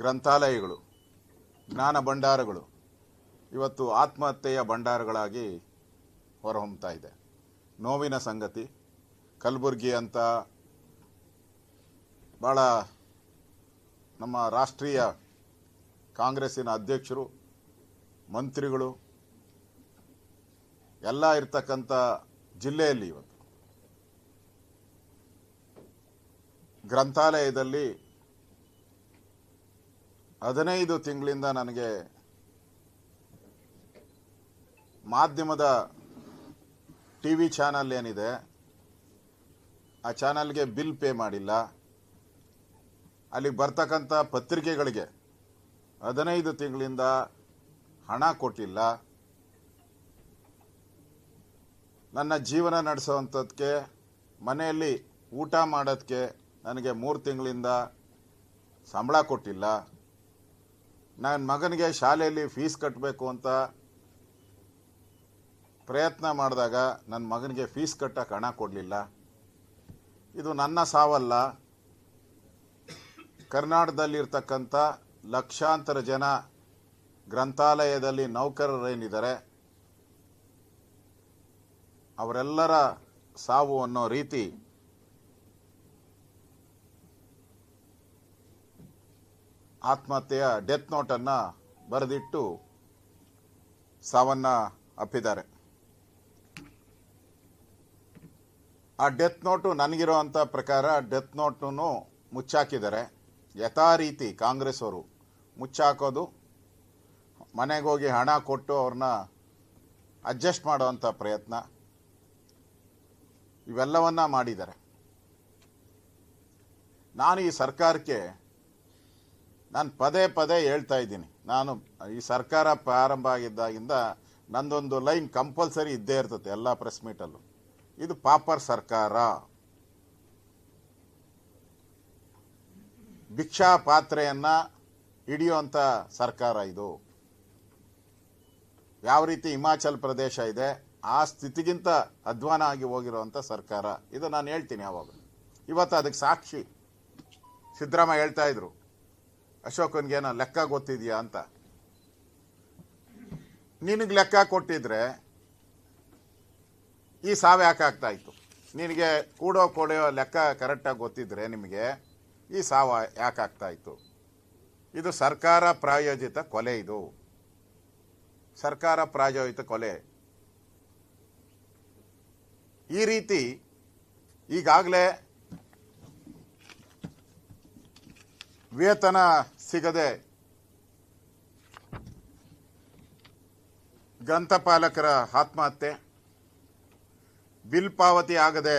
ಗ್ರಂಥಾಲಯಗಳು, ಜ್ಞಾನ ಭಂಡಾರಗಳು ಇವತ್ತು ಆತ್ಮಹತ್ಯೆಯ ಭಂಡಾರಗಳಾಗಿ ಹೊರಹೊಮ್ತಾ ಇದೆ. ನೋವಿನ ಸಂಗತಿ, ಕಲಬುರಗಿ ಅಂತ ಭಾಳ ನಮ್ಮ ರಾಷ್ಟ್ರೀಯ ಕಾಂಗ್ರೆಸ್ಸಿನ ಅಧ್ಯಕ್ಷರು, ಮಂತ್ರಿಗಳು, ಎಲ್ಲ ಇರ್ತಕ್ಕಂಥ ಜಿಲ್ಲೆಯಲ್ಲಿ ಇವತ್ತು ಗ್ರಂಥಾಲಯದಲ್ಲಿ ಹದಿನೈದು ತಿಂಗಳಿಂದ ನನಗೆ ಮಾಧ್ಯಮದ ಟಿ ವಿ ಚಾನಲ್ ಏನಿದೆ, ಆ ಚಾನಲ್ಗೆ ಬಿಲ್ ಪೇ ಮಾಡಿಲ್ಲ. ಅಲ್ಲಿಗೆ ಬರ್ತಕ್ಕಂಥ ಪತ್ರಿಕೆಗಳಿಗೆ ಹದಿನೈದು ತಿಂಗಳಿಂದ ಹಣ ಕೊಟ್ಟಿಲ್ಲ. ನನ್ನ ಜೀವನ ನಡೆಸೋವಂಥದ್ದಕ್ಕೆ ಮನೆಯಲ್ಲಿ ಊಟ ಮಾಡೋದಕ್ಕೆ ನನಗೆ ಮೂರು ತಿಂಗಳಿಂದ ಸಂಬಳ ಕೊಟ್ಟಿಲ್ಲ. ನನ್ನ ಮಗನಿಗೆ ಶಾಲೆಯಲ್ಲಿ ಫೀಸ್ ಕಟ್ಟಬೇಕು ಅಂತ ಪ್ರಯತ್ನ ಮಾಡಿದಾಗ ನನ್ನ ಮಗನಿಗೆ ಫೀಸ್ ಕಟ್ಟಕ್ಕೆ ಹಣ ಕೊಡಲಿಲ್ಲ. ಇದು ನನ್ನ ಸಾವಲ್ಲ. ಕರ್ನಾಟಕದಲ್ಲಿರ್ತಕ್ಕಂಥ ಲಕ್ಷಾಂತರ ಜನ ಗ್ರಂಥಾಲಯದಲ್ಲಿ ನೌಕರರೇನಿದ್ದಾರೆ, ಅವರೆಲ್ಲರ ಸಾವು ಅನ್ನೋ ರೀತಿ ಆತ್ಮಹತ್ಯೆಯ ಡೆತ್ ನೋಟನ್ನು ಬರೆದಿಟ್ಟು ಸಾವನ್ನ ಅಪ್ಪಿದ್ದಾರೆ. ಆ ಡೆತ್ ನೋಟು ನನಗಿರುವಂಥ ಪ್ರಕಾರ ಡೆತ್ ನೋಟನ್ನು ಮುಚ್ಚಾಕಿದ್ದಾರೆ. ಯಥಾ ರೀತಿ ಕಾಂಗ್ರೆಸ್ ಅವರು ಮುಚ್ಚಾಕೋದು ಮನೆಗೆ ಹೋಗಿ ಹಣ ಕೊಟ್ಟು ಅವ್ರನ್ನ ಅಡ್ಜಸ್ಟ್ ಮಾಡೋವಂಥ ಪ್ರಯತ್ನ ಇವೆಲ್ಲವನ್ನ ಮಾಡಿದ್ದಾರೆ. ನಾನು ಈ ಸರ್ಕಾರಕ್ಕೆ ನಾನು ಪದೇ ಪದೇ ಹೇಳ್ತಾ ಇದ್ದೀನಿ. ನಾನು ಈ ಸರ್ಕಾರ ಪ್ರಾರಂಭ ಆಗಿದ್ದಾಗಿಂದ ನಂದೊಂದು ಲೈನ್ ಕಂಪಲ್ಸರಿ ಇದ್ದೇ ಇರ್ತದೆ ಎಲ್ಲ ಪ್ರೆಸ್ ಮೀಟಲ್ಲೂ ಇದು ಪಾಪರ್ ಸರ್ಕಾರ. ಭಿಕ್ಷಾ ಪಾತ್ರೆಯನ್ನು ಹಿಡಿಯುವಂಥ ಸರ್ಕಾರ ಇದು. ಯಾವ ರೀತಿ ಹಿಮಾಚಲ್ ಪ್ರದೇಶ ಇದೆ, ಆ ಸ್ಥಿತಿಗಿಂತ ಅಧ್ವಾನ ಆಗಿ ಹೋಗಿರುವಂಥ ಸರ್ಕಾರ. ಇದು ನಾನು ಹೇಳ್ತೀನಿ ಯಾವಾಗ. ಇವತ್ತು ಅದಕ್ಕೆ ಸಾಕ್ಷಿ ಸಿದ್ದರಾಮಯ್ಯ ಹೇಳ್ತಾ ಇದ್ರು. ಅಶೋಕನ್ಗೇನೋ ಲೆಕ್ಕ ಗೊತ್ತಿದೆಯಾ ಅಂತ. ನಿನಗೆ ಲೆಕ್ಕ ಕೊಟ್ಟಿದ್ರೆ ಈ ಸಾವು ಯಾಕೆ ಆಗ್ತಾ ಇತ್ತು? ನಿನಗೆ ಕೂಡೋ ಕೊಡೆಯೋ ಲೆಕ್ಕ ಕರೆಕ್ಟಾಗಿ ಗೊತ್ತಿದ್ರೆ ನಿಮಗೆ ಈ ಸಾವು ಯಾಕೆ ಇತ್ತು? ಇದು ಸರ್ಕಾರ ಪ್ರಾಯೋಜಿತ ಕೊಲೆ ಇದು. ಸರ್ಕಾರ ಪ್ರಾಯೋಜಿತ ಕೊಲೆ. ಈ ರೀತಿ ಈಗಾಗಲೇ ವೇತನ ಸಿಗದೆ ಗ್ರಂಥಪಾಲಕರ ಆತ್ಮಹತ್ಯೆ ಬಿಲ್ ಪಾವತಿ ಆಗದೆ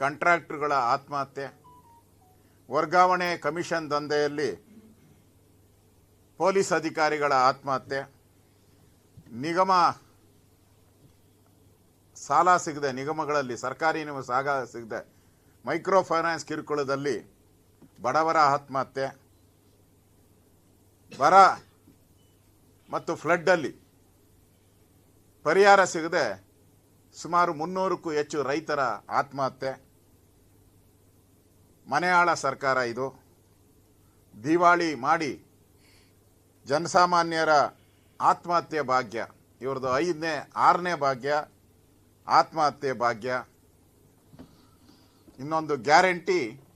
ಕಾಂಟ್ರಾಕ್ಟರ್ಗಳ ಆತ್ಮಹತ್ಯೆ, ವರ್ಗಾವಣೆ ಕಮಿಷನ್ ದಂಧೆಯಲ್ಲಿ ಪೊಲೀಸ್ ಅಧಿಕಾರಿಗಳ ಆತ್ಮಹತ್ಯೆ, ನಿಗಮ ಸಾಲ ಸಿಗದೆ, ನಿಗಮಗಳಲ್ಲಿ ಸರ್ಕಾರಿ ಸಾಲ ಸಿಗದೆ ಮೈಕ್ರೋ ಫೈನಾನ್ಸ್ ಕಿರುಕುಳದಲ್ಲಿ ಬಡವರ ಆತ್ಮಹತ್ಯೆ ಬರ ಮತ್ತು ಫ್ಲಡ್ಡಲ್ಲಿ ಪರಿಹಾರ ಸಿಗದೆ ಸುಮಾರು ಮುನ್ನೂರಕ್ಕೂ ಹೆಚ್ಚು ರೈತರ ಆತ್ಮಹತ್ಯೆ. ಮನೆಯಾಳ ಸರ್ಕಾರ ಇದು. ದಿವಾಳಿ ಮಾಡಿ ಜನಸಾಮಾನ್ಯರ ಆತ್ಮಹತ್ಯೆ ಭಾಗ್ಯ. ಇವ್ರದ್ದು ಐದನೇ, ಆರನೇ ಭಾಗ್ಯ, ಆತ್ಮಹತ್ಯೆ ಭಾಗ್ಯ. ಇನ್ನೊಂದು ಗ್ಯಾರಂಟಿ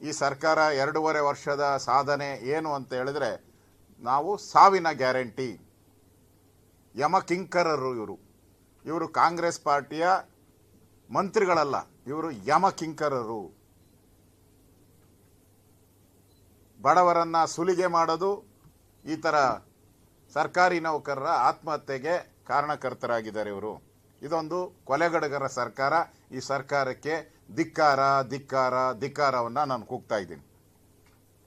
ಈ ಸರ್ಕಾರ ಎರಡೂವರೆ ವರ್ಷದ ಸಾಧನೆ ಏನು ಅಂತ ಹೇಳಿದ್ರೆ, ನಾವು ಸಾವಿನ ಗ್ಯಾರಂಟಿ. ಯಮಕಿಂಕರರು ಇವರು. ಇವರು ಕಾಂಗ್ರೆಸ್ ಪಾರ್ಟಿಯ ಮಂತ್ರಿಗಳಲ್ಲ, ಇವರು ಯಮಕಿಂಕರರು ಬಡವರನ್ನ ಸುಲಿಗೆ ಮಾಡೋದು ಈ ಥರ ಸರ್ಕಾರಿ ನೌಕರರ ಆತ್ಮಹತ್ಯೆಗೆ ಕಾರಣಕರ್ತರಾಗಿದ್ದಾರೆ ಇವರು. ಇದೊಂದು ಕೊಲೆಗಡಗರ ಸರ್ಕಾರ. ಈ ಸರ್ಕಾರಕ್ಕೆ ಧಿಕ್ಕಾರ ಧಿಕ್ಕಾರ ಧಿಕ್ಕಾರವನ್ನು ನಾನು ಕೂಗ್ತಾ ಇದ್ದೀನಿ.